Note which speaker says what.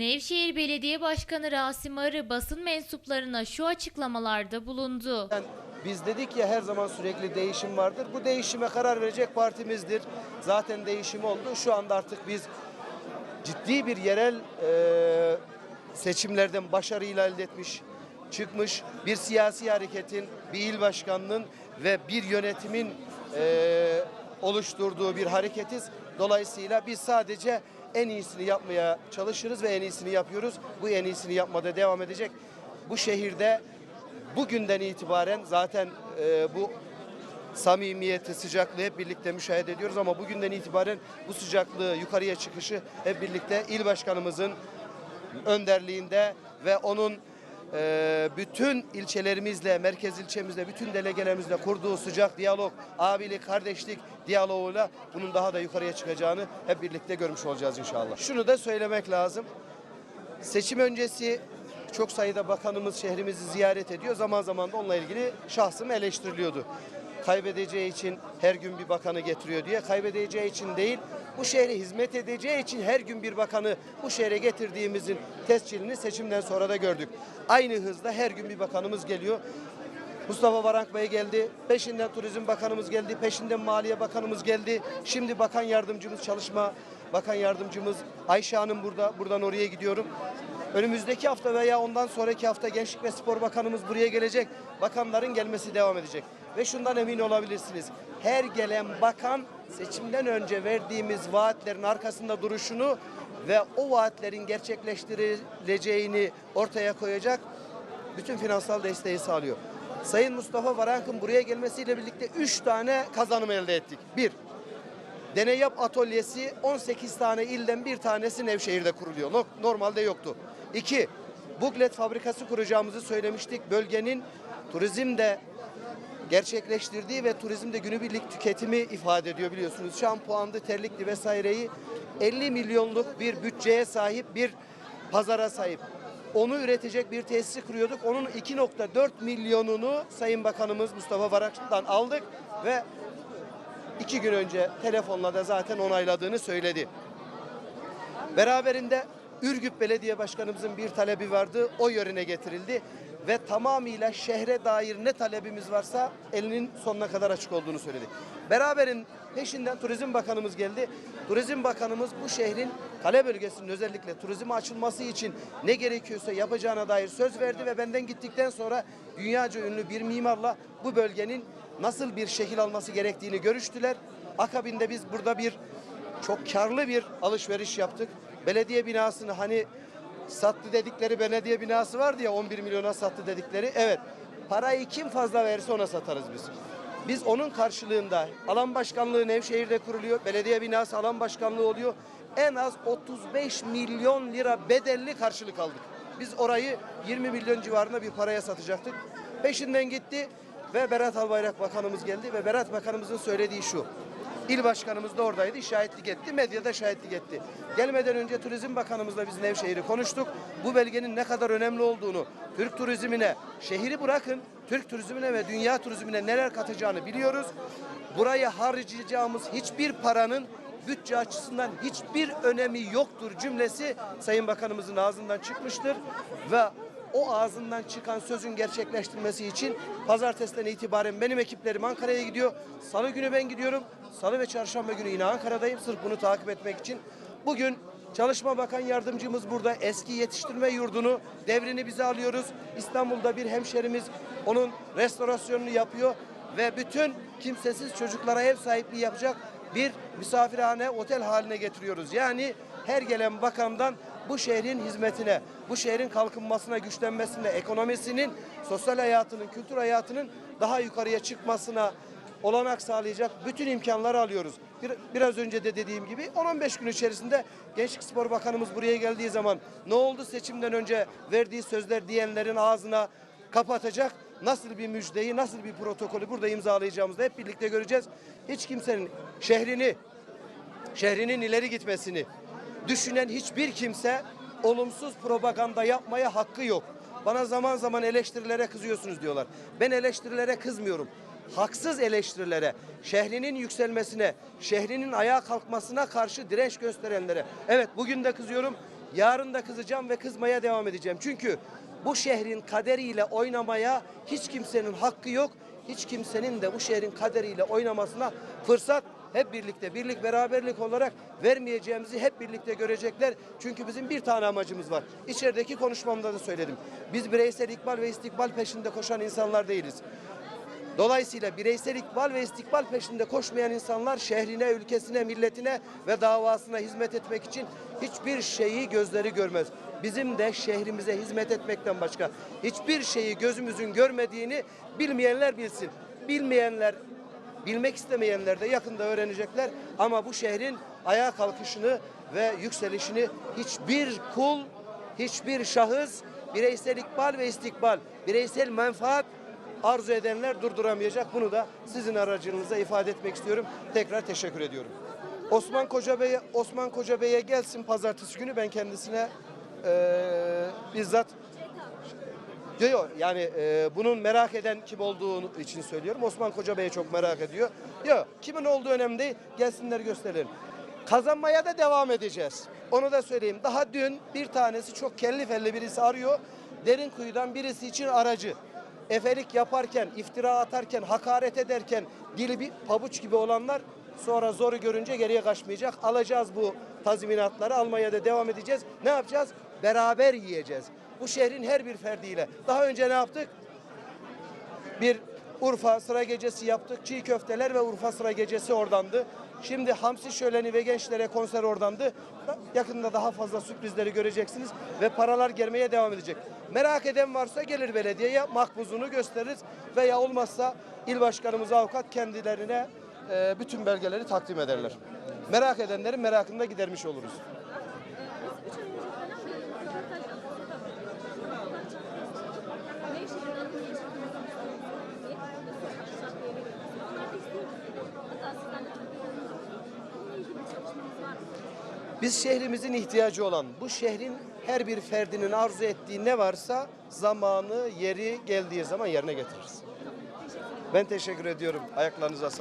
Speaker 1: Nevşehir Belediye Başkanı Rasim Arı basın mensuplarına şu açıklamalarda bulundu.
Speaker 2: Yani biz dedik ya her zaman sürekli değişim vardır. Bu değişime karar verecek partimizdir. Zaten değişim oldu. Şu anda artık biz ciddi bir yerel e, seçimlerden başarıyla elde etmiş, çıkmış bir siyasi hareketin, bir il başkanının ve bir yönetimin e, oluşturduğu bir hareketiz. Dolayısıyla biz sadece en iyisini yapmaya çalışırız ve en iyisini yapıyoruz. Bu en iyisini yapmada devam edecek. Bu şehirde bugünden itibaren zaten e, bu samimiyeti, sıcaklığı hep birlikte müşahede ediyoruz ama bugünden itibaren bu sıcaklığı yukarıya çıkışı hep birlikte il başkanımızın önderliğinde ve onun e, bütün ilçelerimizle, merkez ilçemizle, bütün delegelerimizle kurduğu sıcak diyalog, abilik, kardeşlik diyaloğuyla bunun daha da yukarıya çıkacağını hep birlikte görmüş olacağız inşallah. Şunu da söylemek lazım. Seçim öncesi çok sayıda bakanımız şehrimizi ziyaret ediyor. Zaman zaman da onunla ilgili şahsım eleştiriliyordu. Kaybedeceği için her gün bir bakanı getiriyor diye. Kaybedeceği için değil, bu şehre hizmet edeceği için her gün bir bakanı bu şehre getirdiğimizin tescilini seçimden sonra da gördük. Aynı hızda her gün bir bakanımız geliyor. Mustafa Varank Bey geldi. Peşinden Turizm Bakanımız geldi. Peşinden Maliye Bakanımız geldi. Şimdi Bakan Yardımcımız Çalışma Bakan Yardımcımız Ayşe Hanım burada. Buradan oraya gidiyorum. Önümüzdeki hafta veya ondan sonraki hafta Gençlik ve Spor Bakanımız buraya gelecek. Bakanların gelmesi devam edecek. Ve şundan emin olabilirsiniz. Her gelen bakan seçimden önce verdiğimiz vaatlerin arkasında duruşunu ve o vaatlerin gerçekleştirileceğini ortaya koyacak bütün finansal desteği sağlıyor. Sayın Mustafa Varank'ın buraya gelmesiyle birlikte 3 tane kazanım elde ettik. Bir, Deney Yap Atölyesi 18 tane ilden bir tanesi Nevşehir'de kuruluyor. No- Normalde yoktu. İki, Buklet fabrikası kuracağımızı söylemiştik. Bölgenin turizmde gerçekleştirdiği ve turizmde günübirlik tüketimi ifade ediyor biliyorsunuz. Şampuandı, terlikli vesaireyi 50 milyonluk bir bütçeye sahip bir pazara sahip. Onu üretecek bir tesisi kuruyorduk. Onun 2.4 milyonunu Sayın Bakanımız Mustafa Varakçı'dan aldık ve iki gün önce telefonla da zaten onayladığını söyledi. Beraberinde Ürgüp Belediye Başkanımızın bir talebi vardı. O yörüne getirildi ve tamamıyla şehre dair ne talebimiz varsa elinin sonuna kadar açık olduğunu söyledi. Beraberin peşinden Turizm Bakanımız geldi. Turizm Bakanımız bu şehrin kale bölgesinin özellikle turizme açılması için ne gerekiyorsa yapacağına dair söz verdi ve benden gittikten sonra dünyaca ünlü bir mimarla bu bölgenin nasıl bir şekil alması gerektiğini görüştüler. Akabinde biz burada bir çok karlı bir alışveriş yaptık. Belediye binasını hani sattı dedikleri belediye binası vardı ya 11 milyona sattı dedikleri. Evet parayı kim fazla verirse ona satarız biz. Biz onun karşılığında alan başkanlığı Nevşehir'de kuruluyor. Belediye binası alan başkanlığı oluyor. En az 35 milyon lira bedelli karşılık aldık. Biz orayı 20 milyon civarında bir paraya satacaktık. Peşinden gitti ve Berat Albayrak Bakanımız geldi ve Berat Bakanımızın söylediği şu. İl başkanımız da oradaydı, şahitlik etti, medyada şahitlik etti. Gelmeden önce Turizm Bakanımızla biz Nevşehir'i konuştuk. Bu belgenin ne kadar önemli olduğunu, Türk turizmine, şehri bırakın, Türk turizmine ve dünya turizmine neler katacağını biliyoruz. Buraya harcayacağımız hiçbir paranın bütçe açısından hiçbir önemi yoktur cümlesi Sayın Bakanımızın ağzından çıkmıştır ve o ağzından çıkan sözün gerçekleştirilmesi için pazartesiden itibaren benim ekiplerim Ankara'ya gidiyor. Salı günü ben gidiyorum. Salı ve çarşamba günü yine Ankara'dayım sırf bunu takip etmek için. Bugün Çalışma Bakan Yardımcımız burada eski yetiştirme yurdunu devrini bize alıyoruz. İstanbul'da bir hemşerimiz onun restorasyonunu yapıyor ve bütün kimsesiz çocuklara ev sahipliği yapacak bir misafirhane, otel haline getiriyoruz. Yani her gelen bakandan bu şehrin hizmetine, bu şehrin kalkınmasına, güçlenmesine, ekonomisinin, sosyal hayatının, kültür hayatının daha yukarıya çıkmasına olanak sağlayacak bütün imkanları alıyoruz. Bir, biraz önce de dediğim gibi 10-15 gün içerisinde Gençlik Spor Bakanımız buraya geldiği zaman ne oldu seçimden önce verdiği sözler diyenlerin ağzına kapatacak. Nasıl bir müjdeyi, nasıl bir protokolü burada imzalayacağımızı hep birlikte göreceğiz. Hiç kimsenin şehrini, şehrinin ileri gitmesini düşünen hiçbir kimse olumsuz propaganda yapmaya hakkı yok. Bana zaman zaman eleştirilere kızıyorsunuz diyorlar. Ben eleştirilere kızmıyorum. Haksız eleştirilere, şehrinin yükselmesine, şehrinin ayağa kalkmasına karşı direnç gösterenlere. Evet bugün de kızıyorum, Yarın da kızacağım ve kızmaya devam edeceğim. Çünkü bu şehrin kaderiyle oynamaya hiç kimsenin hakkı yok. Hiç kimsenin de bu şehrin kaderiyle oynamasına fırsat hep birlikte birlik beraberlik olarak vermeyeceğimizi hep birlikte görecekler. Çünkü bizim bir tane amacımız var. İçerideki konuşmamda da söyledim. Biz bireysel ikbal ve istikbal peşinde koşan insanlar değiliz. Dolayısıyla bireysel ikbal ve istikbal peşinde koşmayan insanlar şehrine, ülkesine, milletine ve davasına hizmet etmek için hiçbir şeyi gözleri görmez. Bizim de şehrimize hizmet etmekten başka hiçbir şeyi gözümüzün görmediğini bilmeyenler bilsin. Bilmeyenler, bilmek istemeyenler de yakında öğrenecekler. Ama bu şehrin ayağa kalkışını ve yükselişini hiçbir kul, hiçbir şahıs bireysel ikbal ve istikbal, bireysel menfaat arzu edenler durduramayacak. Bunu da sizin aracınıza ifade etmek istiyorum. Tekrar teşekkür ediyorum. Osman Koca Bey'e Osman Koca Bey'e gelsin pazartesi günü ben kendisine eee, bizzat Yok yok yani eee, bunun merak eden kim olduğu için söylüyorum. Osman Koca Bey'i çok merak ediyor. Yok kimin olduğu önemli değil. Gelsinler gösterelim. Kazanmaya da devam edeceğiz. Onu da söyleyeyim. Daha dün bir tanesi çok kelli felli birisi arıyor. Derin kuyudan birisi için aracı efelik yaparken, iftira atarken, hakaret ederken dili bir pabuç gibi olanlar sonra zoru görünce geriye kaçmayacak. Alacağız bu tazminatları, almaya da devam edeceğiz. Ne yapacağız? Beraber yiyeceğiz. Bu şehrin her bir ferdiyle. Daha önce ne yaptık? Bir Urfa sıra gecesi yaptık. Çiğ köfteler ve Urfa sıra gecesi oradandı. Şimdi hamsi şöleni ve gençlere konser oradandı. Yakında daha fazla sürprizleri göreceksiniz ve paralar gelmeye devam edecek. Merak eden varsa gelir belediyeye makbuzunu gösteririz veya olmazsa il başkanımız avukat kendilerine e, bütün belgeleri takdim ederler. Merak edenlerin merakını da gidermiş oluruz.
Speaker 3: Biz üç ay önce falan bir röportaj yaptık. Nevşehir'den bir yaşadığımız diye şarkı yeri Onlar da istiyoruz. Hatta sizden de çok Bununla ilgili bir çalışmanız var mı?
Speaker 2: Biz şehrimizin ihtiyacı olan, bu şehrin her bir ferdinin arzu ettiği ne varsa zamanı, yeri geldiği zaman yerine getiririz. Ben teşekkür ediyorum. Ayaklarınıza sağlık.